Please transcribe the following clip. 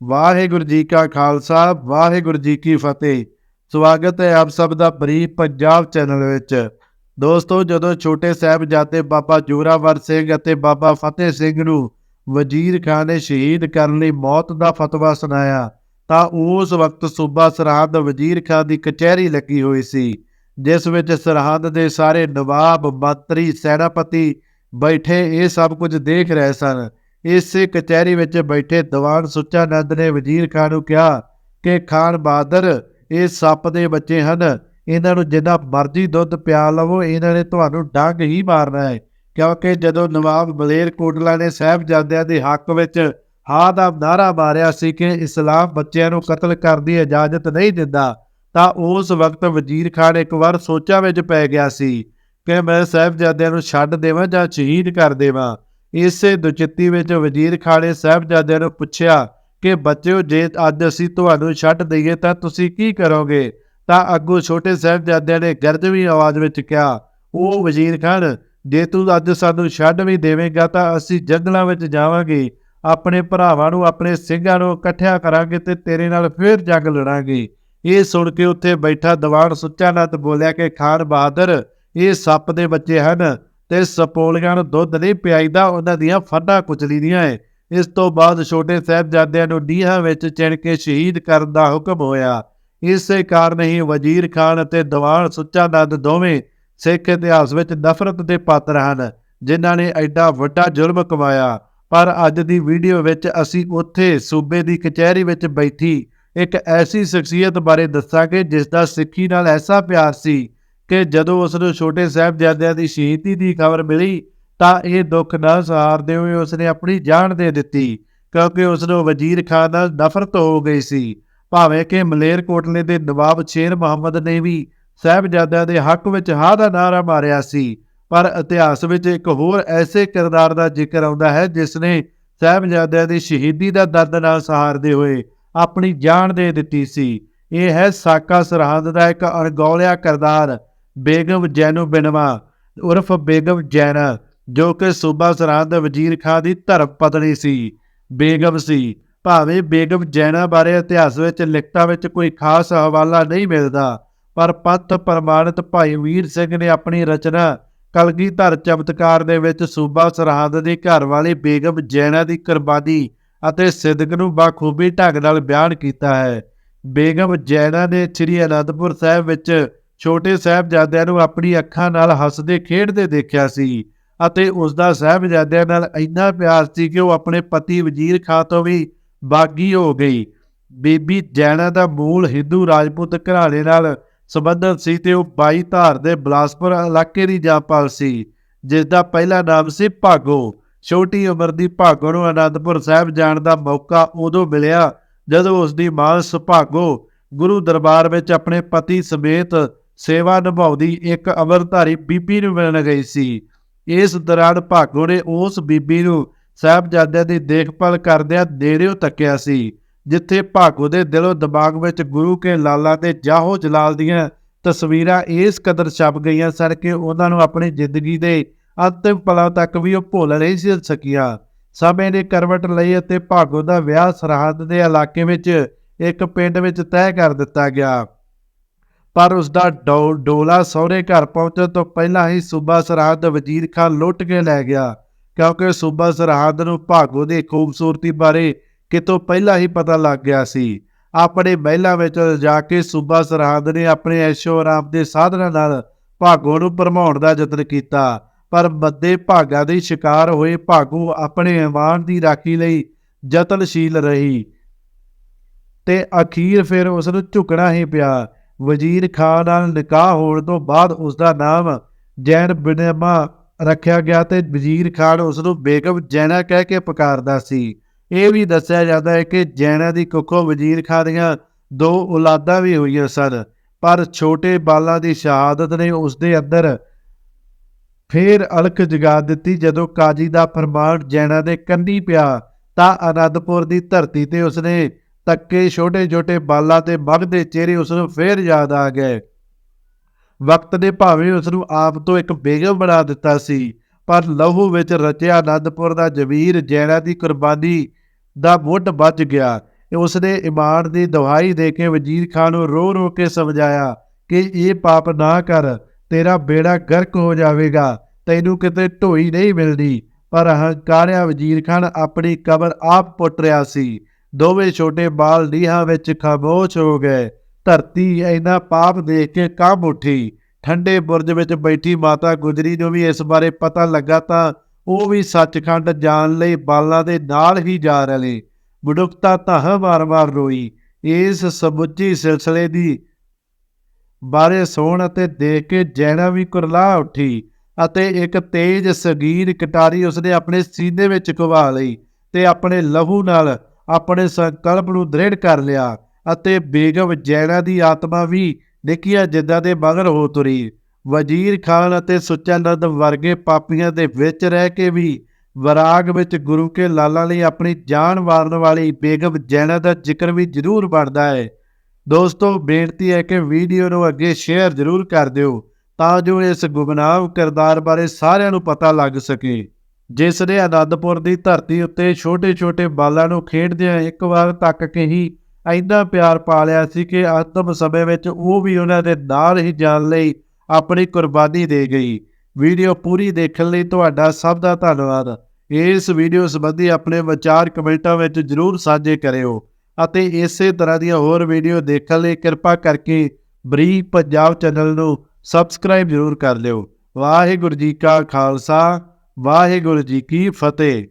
ਵਾਹਿਗੁਰੂ ਜੀ ਕਾ ਖਾਲਸਾ, ਵਾਹਿਗੁਰੂ ਜੀ ਕੀ ਫਤਿਹ। ਸਵਾਗਤ ਹੈ ਆਪ ਸਭ ਦਾ ਬਰੀਕ ਪੰਜਾਬ ਚੈਨਲ ਵਿੱਚ। ਦੋਸਤੋ, ਜਦੋਂ ਛੋਟੇ ਸਾਹਿਬਜ਼ਾਦੇ ਬਾਬਾ ਜੋਰਾਵਰ ਸਿੰਘ ਅਤੇ ਬਾਬਾ ਫਤਿਹ ਸਿੰਘ ਨੂੰ ਵਜ਼ੀਰ ਖਾਨ ਨੇ ਸ਼ਹੀਦ ਕਰਨ ਲਈ ਮੌਤ ਦਾ ਫਤਵਾ ਸੁਣਾਇਆ, ਤਾਂ ਉਸ ਵਕਤ ਸੂਬਾ ਸਰਹੰਦ ਵਜ਼ੀਰ ਖਾਨ ਦੀ ਕਚਹਿਰੀ ਲੱਗੀ ਹੋਈ ਸੀ, ਜਿਸ ਵਿੱਚ ਸਰਹੰਦ ਦੇ ਸਾਰੇ ਨਵਾਬ, ਮੰਤਰੀ, ਸੈਨਾਪਤੀ ਬੈਠੇ ਇਹ ਸਭ ਕੁਝ ਦੇਖ ਰਹੇ ਸਨ। ਇਸੇ ਕਚਹਿਰੀ ਵਿੱਚ ਬੈਠੇ ਦੀਵਾਨ ਸੁੱਚਾ ਨੰਦ ਨੇ ਵਜ਼ੀਰ ਖਾਨ ਨੂੰ ਕਿਹਾ ਕਿ ਖਾਨ ਬਹਾਦਰ, ਇਹ ਸੱਪ ਦੇ ਬੱਚੇ ਹਨ। ਇਹਨਾਂ ਨੂੰ ਜਿੰਨਾ ਮਰਜ਼ੀ ਦੁੱਧ ਪਿਆ ਲਵੋ, ਇਹਨਾਂ ਨੇ ਤੁਹਾਨੂੰ ਡੰਗ ਹੀ ਮਾਰਨਾ ਹੈ। ਕਿਉਂਕਿ ਜਦੋਂ ਨਵਾਬ ਬਲੇਰ ਕੋਟਲਾ ਨੇ ਸਾਹਿਬਜ਼ਾਦਿਆਂ ਦੇ ਹੱਕ ਵਿੱਚ ਹਾਂ ਦਾ ਨਾਰਾ ਮਾਰਿਆ ਸੀ ਕਿ ਇਸਲਾਮ ਬੱਚਿਆਂ ਨੂੰ ਕਤਲ ਕਰਨ ਦੀ ਇਜਾਜ਼ਤ ਨਹੀਂ ਦਿੰਦਾ, ਤਾਂ ਉਸ ਵਕਤ ਵਜ਼ੀਰ ਖਾਨ ਇੱਕ ਵਾਰ ਸੋਚਾਂ ਵਿੱਚ ਪੈ ਗਿਆ ਸੀ ਕਿ ਮੈਂ ਸਾਹਿਬਜ਼ਾਦਿਆਂ ਨੂੰ ਛੱਡ ਦੇਵਾਂ ਜਾਂ ਸ਼ਹੀਦ ਕਰ ਦੇਵਾਂ। ਇਸੇ ਦੁਚਿੱਤੀ ਵਿੱਚ ਵਜ਼ੀਰ ਖਾਨ ਨੇ ਸਾਹਿਬਜ਼ਾਦਿਆਂ ਨੂੰ ਪੁੱਛਿਆ ਕਿ, ਬੱਚਿਓ, ਜੇ ਅੱਜ ਅਸੀਂ ਤੁਹਾਨੂੰ ਛੱਡ ਦਈਏ ਤਾਂ ਤੁਸੀਂ ਕੀ ਕਰੋਗੇ? ਤਾਂ ਅੱਗੋਂ ਛੋਟੇ ਸਾਹਿਬਜ਼ਾਦਿਆਂ ਨੇ ਗਰਜਵੀਂ ਆਵਾਜ਼ ਵਿੱਚ ਕਿਹਾ, ਉਹ ਵਜ਼ੀਰ ਖਾਨ, ਜੇ ਤੂੰ ਅੱਜ ਸਾਨੂੰ ਛੱਡ ਵੀ ਦੇਵੇਂਗਾ ਤਾਂ ਅਸੀਂ ਜੰਗਲਾਂ ਵਿੱਚ ਜਾਵਾਂਗੇ, ਆਪਣੇ ਭਰਾਵਾਂ ਨੂੰ, ਆਪਣੇ ਸਿੰਘਾਂ ਨੂੰ ਇਕੱਠਿਆ ਕਰਾਂਗੇ ਤੇ ਤੇਰੇ ਨਾਲ ਫੇਰ ਜੰਗ ਲੜਾਂਗੇ। ਇਹ ਸੁਣ ਕੇ ਉੱਥੇ ਬੈਠਾ ਦੀਵਾਨ ਸੁੱਚਾ ਨੰਦ ਬੋਲਿਆ ਕਿ, ਖਾਨ ਬਹਾਦਰ, ਇਹ ਸੱਪ ਦੇ ਬੱਚੇ ਹਨ। ਤੇ ਸਪੋਲੀਆਂ ਨੂੰ ਦੁੱਧ ਨਹੀਂ ਪਿਆਈਦਾ, ਉਹਨਾਂ ਦੀਆਂ ਫੱਡਾ ਕੁਚਲੀ ਦੀਆਂ ਏ। ਇਸ ਤੋਂ ਬਾਅਦ ਛੋਟੇ ਸਾਹਿਬਜ਼ਾਦਿਆਂ ਨੂੰ ਡੀਹਾਂ ਵਿੱਚ ਚਿਣ ਕੇ ਸ਼ਹੀਦ ਕਰਨ ਦਾ ਹੁਕਮ ਹੋਇਆ। ਇਸੇ ਕਾਰਨ ਹੀ ਵਜ਼ੀਰ ਖਾਨ ਅਤੇ ਦੀਵਾਨ ਸੁੱਚਾ ਨੰਦ ਦੋਵੇਂ ਸਿੱਖ ਇਤਿਹਾਸ ਵਿੱਚ ਨਫ਼ਰਤ ਦੇ ਪਾਤਰ ਹਨ, ਜਿਨ੍ਹਾਂ ਨੇ ਐਡਾ ਵੱਡਾ ਜ਼ੁਲਮ ਕਮਾਇਆ। ਪਰ ਅੱਜ ਦੀ ਵੀਡੀਓ ਵਿੱਚ ਅਸੀਂ ਉੱਥੇ ਸੂਬੇ ਦੀ ਕਚਹਿਰੀ ਵਿੱਚ ਬੈਠੀ ਇੱਕ ਐਸੀ ਸ਼ਖਸੀਅਤ ਬਾਰੇ ਦੱਸਾਂਗੇ ਜਿਸ ਦਾ ਸਿੱਖੀ ਨਾਲ ਐਸਾ ਪਿਆਰ ਸੀ ਕਿ ਜਦੋਂ ਉਸ ਨੂੰ ਛੋਟੇ ਸਾਹਿਬਜ਼ਾਦਿਆਂ ਦੀ ਸ਼ਹੀਦੀ ਦੀ ਖਬਰ ਮਿਲੀ, ਤਾਂ ਇਹ ਦੁੱਖ ਨਾ ਸਹਾਰਦੇ ਹੋਏ ਉਸ ਨੇ ਆਪਣੀ ਜਾਨ ਦੇ ਦਿੱਤੀ, ਕਿਉਂਕਿ ਉਸ ਨੂੰ ਵਜ਼ੀਰ ਖਾਨ ਨਾਲ ਨਫ਼ਰਤ ਹੋ ਗਈ ਸੀ। ਭਾਵੇਂ ਕਿ ਮਲੇਰਕੋਟਲੇ ਦੇ ਨਵਾਬ ਸ਼ੇਰ ਮੁਹੰਮਦ ਨੇ ਵੀ ਸਾਹਿਬਜ਼ਾਦਿਆਂ ਦੇ ਹੱਕ ਵਿੱਚ ਹਾ ਦਾ ਨਾਰਾ ਮਾਰਿਆ ਸੀ, ਪਰ ਇਤਿਹਾਸ ਵਿੱਚ ਇੱਕ ਹੋਰ ਐਸੇ ਕਿਰਦਾਰ ਦਾ ਜ਼ਿਕਰ ਆਉਂਦਾ ਹੈ ਜਿਸ ਨੇ ਸਾਹਿਬਜ਼ਾਦਿਆਂ ਦੀ ਸ਼ਹੀਦੀ ਦਾ ਦਰਦ ਨਾਲ ਸਹਾਰਦੇ ਹੋਏ ਆਪਣੀ ਜਾਨ ਦੇ ਦਿੱਤੀ ਸੀ। ਇਹ ਹੈ ਸਾਕਾ ਸਰਹੰਦ ਦਾ ਇੱਕ ਅਣਗੌਲਿਆ ਕਿਰਦਾਰ ਬੇਗਮ ਜੈਨੂ ਬਿਨਵਾ ਉਰਫ ਬੇਗਮ ਜੈਨਾ, ਜੋ ਕਿ ਸੂਬਾ ਸਰਹੰਦ ਵਜ਼ੀਰ ਖਾਂ ਦੀ ਧਰਮ ਪਤਨੀ ਸੀ। ਬੇਗਮ ਸੀ। ਭਾਵੇਂ ਬੇਗਮ ਜੈਨਾ ਬਾਰੇ ਇਤਿਹਾਸ ਵਿੱਚ, ਲਿਖਤਾਂ ਵਿੱਚ ਕੋਈ ਖਾਸ ਹਵਾਲਾ ਨਹੀਂ ਮਿਲਦਾ, ਪਰ ਪੱਤ ਪ੍ਰਮਾਣਿਤ ਭਾਈ ਵੀਰ ਸਿੰਘ ਨੇ ਆਪਣੀ ਰਚਨਾ ਕਲਗੀਧਰ ਚਮਤਕਾਰ ਦੇ ਵਿੱਚ ਸੂਬਾ ਸਰਹੰਦ ਦੀ ਘਰਵਾਲੀ ਬੇਗਮ ਜੈਨਾ ਦੀ ਕੁਰਬਾਨੀ ਅਤੇ ਸਿਦਕ ਨੂੰ ਬਾਖੂਬੀ ਢੰਗ ਨਾਲ ਬਿਆਨ ਕੀਤਾ ਹੈ। ਬੇਗਮ ਜੈਨਾ ਨੇ ਸ੍ਰੀ ਅਨੰਦਪੁਰ ਸਾਹਿਬ ਵਿੱਚ ਛੋਟੇ ਸਾਹਿਬਜ਼ਾਦਿਆਂ ਨੂੰ ਆਪਣੀ ਅੱਖਾਂ ਨਾਲ ਹੱਸਦੇ, ਖੇਡਦੇ ਦੇਖਿਆ ਸੀ ਅਤੇ ਉਸ ਦਾ ਸਾਹਿਬਜ਼ਾਦਿਆਂ ਨਾਲ ਇੰਨਾ ਪਿਆਰ ਸੀ ਕਿ ਉਹ ਆਪਣੇ ਪਤੀ ਵਜ਼ੀਰ ਖਾਂ ਤੋਂ ਵੀ ਬਾਗੀ ਹੋ ਗਈ। ਬੀਬੀ ਜੈਨਾ ਦਾ ਮੂਲ ਹਿੰਦੂ ਰਾਜਪੂਤ ਘਰਾਣੇ ਨਾਲ ਸੰਬੰਧਿਤ ਸੀ ਤੇ ਉਹ 22 ਧਾਰ ਦੇ ਬਲਾਸਪੁਰ ਇਲਾਕੇ ਦੀ ਜਾਪਾਲ ਸੀ ਜਿਸ ਦਾ ਪਹਿਲਾ ਨਾਮ ਸੀ ਭਾਗੋ। ਛੋਟੀ ਉਮਰ ਦੀ ਭਾਗੋ ਨੂੰ ਅਨੰਦਪੁਰ ਸਾਹਿਬ ਜਾਣ ਦਾ ਮੌਕਾ ਉਦੋਂ ਮਿਲਿਆ ਜਦੋਂ ਉਸ ਦੀ ਮਾਂ ਸੁਭਾਗੋ ਗੁਰੂ ਦਰਬਾਰ ਵਿੱਚ ਆਪਣੇ ਪਤੀ ਸਮੇਤ ਸੇਵਾ ਨਿਭਾਉਂਦੀ ਇੱਕ ਅਮਰਧਾਰੀ ਬੀਬੀ ਨੂੰ ਮਿਲਣ ਗਈ ਸੀ। ਇਸ ਦੌਰਾਨ ਭਾਗੋ ਨੇ ਉਸ ਬੀਬੀ ਨੂੰ ਸਾਹਿਬਜ਼ਾਦਿਆਂ ਦੀ ਦੇਖਭਾਲ ਕਰਦਿਆਂ ਨੇੜਿਓਂ ਤੱਕਿਆ ਸੀ, ਜਿੱਥੇ ਭਾਗੋ ਦੇ ਦਿਲੋਂ ਦਿਮਾਗ ਵਿੱਚ ਗੁਰੂ ਕੇ ਲਾਲਾ ਤੇ ਜਾਹੋ ਜਲਾਲ ਦੀਆਂ ਤਸਵੀਰਾਂ ਇਸ ਕਦਰ ਛਪ ਗਈਆਂ ਸਨ ਕਿ ਉਹਨਾਂ ਨੂੰ ਆਪਣੀ ਜ਼ਿੰਦਗੀ ਦੇ ਅੰਤਿਮ ਪਲਾਂ ਤੱਕ ਵੀ ਉਹ ਭੁੱਲ ਨਹੀਂ ਸੀ ਸਕੀਆਂ। ਸਮੇਂ ਦੇ ਕਰਵਟ ਲਈ ਅਤੇ ਭਾਗੋ ਦਾ ਵਿਆਹ ਸਰਹੱਦ ਦੇ ਇਲਾਕੇ ਵਿੱਚ ਇੱਕ ਪਿੰਡ ਵਿੱਚ ਤੈਅ ਕਰ ਦਿੱਤਾ ਗਿਆ। ਪਰ ਉਸ ਦਾ ਡੋ- ਡੋਲਾ ਸਹੁਰੇ ਘਰ ਪਹੁੰਚਣ ਤੋਂ ਪਹਿਲਾਂ ਹੀ ਸੂਬਾ ਸਰਹੱਦ ਵਜ਼ੀਰ ਖਾਨ ਲੁੱਟ ਕੇ ਲੈ ਗਿਆ, ਕਿਉਂਕਿ ਸੂਬਾ ਸਰਹੱਦ ਨੂੰ ਭਾਗੋ ਦੀ ਖੂਬਸੂਰਤੀ ਬਾਰੇ ਕਿਤੋਂ ਪਹਿਲਾਂ ਹੀ ਪਤਾ ਲੱਗ ਗਿਆ ਸੀ। ਆਪਣੇ ਮਹਿਲਾਂ ਵਿੱਚ ਜਾ ਕੇ ਸੂਬਾ ਸਰਹੱਦ ਨੇ ਆਪਣੇ ਐਸ਼ੋ ਆਰਾਮ ਦੇ ਸਾਧਨਾਂ ਨਾਲ ਭਾਗੋ ਨੂੰ ਭਰਮਾਉਣ ਦਾ ਯਤਨ ਕੀਤਾ, ਪਰ ਬੱਦੇ ਭਾਗਾ ਦੇ ਸ਼ਿਕਾਰ ਹੋਏ ਭਾਗੋ ਆਪਣੇ ਇਮਾਨ ਦੀ ਰਾਖੀ ਲਈ ਯਤਨਸ਼ੀਲ ਰਹੀ ਤੇ ਅਖੀਰ ਫਿਰ ਉਸ ਨੂੰ ਝੁਕਣਾ ਹੀ ਪਿਆ। ਵਜ਼ੀਰ ਖਾਨ ਨਾਲ ਨਿਕਾਹ ਹੋਣ ਤੋਂ ਬਾਅਦ ਉਸ ਦਾ ਨਾਮ ਜੈਨ ਬਿਨਮਾ ਰੱਖਿਆ ਗਿਆ ਤੇ ਵਜ਼ੀਰ ਖਾਨ ਉਸ ਨੂੰ ਬੇਗਮ ਜੈਨਾ ਕਹਿ ਕੇ ਪੁਕਾਰਦਾ ਸੀ। ਇਹ ਵੀ ਦੱਸਿਆ ਜਾਂਦਾ ਹੈ ਕਿ ਜੈਨਾ ਦੀ ਕੁੱਖੋਂ ਵਜ਼ੀਰ ਖਾਨ ਦੀਆਂ ਦੋ ਔਲਾਦਾਂ ਵੀ ਹੋਈਆਂ ਸਨ, ਪਰ ਛੋਟੇ ਬਾਲਾਂ ਦੀ ਸ਼ਹਾਦਤ ਨੇ ਉਸ ਦੇ ਅੰਦਰ ਫੇਰ ਅਲਖ ਜਗਾ ਦਿੱਤੀ। ਜਦੋਂ ਕਾਜੀ ਦਾ ਫਰਮਾਨ ਜੈਨਾ ਦੇ ਕੰਨੀ ਪਿਆ ਤਾਂ ਅਨੰਦਪੁਰ ਦੀ ਧਰਤੀ ਤੇ ਉਸਨੇ ਤੱਕੇ ਛੋਟੇ-ਛੋਟੇ ਬਾਲਾਂ ਤੇ ਮਗਦੇ ਚਿਹਰੇ ਉਸ ਨੂੰ ਫੇਰ ਯਾਦ ਆ ਗਏ। ਵਕਤ ਨੇ ਭਾਵੇਂ ਉਸ ਨੂੰ ਆਪ ਤੋਂ ਇੱਕ ਬੇਗਮ ਬਣਾ ਦਿੱਤਾ ਸੀ, ਪਰ ਲਹੂ ਵਿੱਚ ਰਚਿਆ ਅਨੰਦਪੁਰ ਦਾ ਜ਼ਮੀਰ ਜੈਨਾ ਦੀ ਕੁਰਬਾਨੀ ਦਾ ਮੁੱਢ ਬਚ ਗਿਆ। ਉਸਨੇ ਇਮਾਨ ਦੀ ਦਵਾਈ ਦੇ ਕੇ ਵਜ਼ੀਰ ਖਾਨ ਨੂੰ ਰੋ ਰੋ ਕੇ ਸਮਝਾਇਆ ਕਿ ਇਹ ਪਾਪ ਨਾ ਕਰ, ਤੇਰਾ ਬੇੜਾ ਗਰਕ ਹੋ ਜਾਵੇਗਾ, ਤੈਨੂੰ ਕਿਤੇ ਢੋਈ ਨਹੀਂ ਮਿਲਦੀ ਪਰ ਹੰਕਾਰਿਆ ਵਜ਼ੀਰ ਖਾਨ ਆਪਣੀ ਕਬਰ ਆਪ ਪੁੱਟ ਰਿਹਾ ਸੀ। ਦੋਵੇਂ ਛੋਟੇ ਬਾਲ ਨੀਹਾਂ ਵਿੱਚ ਖਾਮੋਸ਼ ਹੋ ਗਏ। ਧਰਤੀ ਇੰਨਾ ਪਾਪ ਦੇਖ ਕੇ ਕੰਬ ਉੱਠੀ। ਠੰਡੇ ਬੁਰਜ ਵਿੱਚ ਬੈਠੀ ਮਾਤਾ ਗੁਜਰੀ ਨੂੰ ਵੀ ਇਸ ਬਾਰੇ ਪਤਾ ਲੱਗਾ ਤਾਂ ਉਹ ਵੀ ਸੱਚਖੰਡ ਜਾਣ ਲਈ ਬਾਲਾਂ ਦੇ ਨਾਲ ਹੀ ਜਾ ਰਲੇ। ਮਨੁੱਖਤਾ ਤਾਂ ਵਾਰ-ਵਾਰ ਰੋਈ। ਇਸ ਸਮੁੱਚੀ ਸਿਲਸਿਲੇ ਦੀ ਬਾਰੇ ਸੁਣ ਅਤੇ ਦੇਖ ਕੇ ਜੈਨਾ ਵੀ ਕੁਰਲਾ ਉੱਠੀ ਅਤੇ ਇੱਕ ਤੇਜ ਸਗੀਰ ਕਟਾਰੀ ਉਸਨੇ ਆਪਣੇ ਸੀਨੇ ਵਿੱਚ ਘੁਵਾ ਲਈ ਤੇ ਆਪਣੇ ਲਹੂ ਨਾਲ ਆਪਣੇ ਸੰਕਲਪ ਨੂੰ ਦ੍ਰਿੜ ਕਰ ਲਿਆ ਅਤੇ ਬੇਗਮ ਜੈਨਾ ਦੀ ਆਤਮਾ ਵੀ ਨਿੱਕੀਆਂ ਜਿੱਦਾਂ ਦੇ ਮਗਰ ਹੋ ਤੁਰੀ। ਵਜ਼ੀਰ ਖਾਨ ਅਤੇ ਸੁੱਚਾਨੰਦ ਵਰਗੇ ਪਾਪੀਆਂ ਦੇ ਵਿੱਚ ਰਹਿ ਕੇ ਵੀ ਵਰਾਗ ਵਿੱਚ ਗੁਰੂ ਕੇ ਲਾਲਾਂ ਲਈ ਆਪਣੀ ਜਾਨ ਵਾਰਨ ਵਾਲੀ ਬੇਗਮ ਜੈਨਾ ਦਾ ਜ਼ਿਕਰ ਵੀ ਜ਼ਰੂਰ ਬਣਦਾ ਹੈ। ਦੋਸਤੋ, ਬੇਨਤੀ ਹੈ ਕਿ ਵੀਡੀਓ ਨੂੰ ਅੱਗੇ ਸ਼ੇਅਰ ਜ਼ਰੂਰ ਕਰ ਦਿਓ ਤਾਂ ਜੋ ਇਸ ਗੁਮਨਾਮ ਕਿਰਦਾਰ ਬਾਰੇ ਸਾਰਿਆਂ ਨੂੰ ਪਤਾ ਲੱਗ ਸਕੇ। ਜਿਸ ਨੇ ਅਨੰਦਪੁਰ ਦੀ ਧਰਤੀ ਉੱਤੇ ਛੋਟੇ-ਛੋਟੇ ਬਾਲਾਂ ਨੂੰ ਖੇਡਦਿਆਂ ਇੱਕ ਵਾਰ ਤੱਕ ਕੇ ਹੀ ਇੰਨਾ ਪਿਆਰ ਪਾ ਲਿਆ ਸੀ ਕਿ ਅੰਤਮ ਸਮੇਂ ਵਿੱਚ ਉਹ ਵੀ ਉਹਨਾਂ ਦੇ ਨਾਲ ਹੀ ਜਾਣ ਲਈ ਆਪਣੀ ਕੁਰਬਾਨੀ ਦੇ ਗਈ। ਵੀਡੀਓ ਪੂਰੀ ਦੇਖਣ ਲਈ ਤੁਹਾਡਾ ਸਭ ਦਾ ਧੰਨਵਾਦ। ਇਸ ਵੀਡੀਓ ਸੰਬੰਧੀ ਆਪਣੇ ਵਿਚਾਰ ਕਮੈਂਟਾਂ ਵਿੱਚ ਜ਼ਰੂਰ ਸਾਂਝੇ ਕਰਿਓ। ਅਤੇ ਇਸੇ ਤਰ੍ਹਾਂ ਦੀਆਂ ਹੋਰ ਵੀਡੀਓ ਦੇਖਣ ਲਈ ਕਿਰਪਾ ਕਰਕੇ ਬਰੀ ਪੰਜਾਬ ਚੈਨਲ ਨੂੰ ਸਬਸਕ੍ਰਾਈਬ ਜ਼ਰੂਰ ਕਰ ਲਿਓ। ਵਾਹਿਗੁਰੂ ਜੀ ਕਾ ਖਾਲਸਾ। ਵਾਹਿਗੁਰੂ ਜੀ ਕੀ ਫਤਿਹ।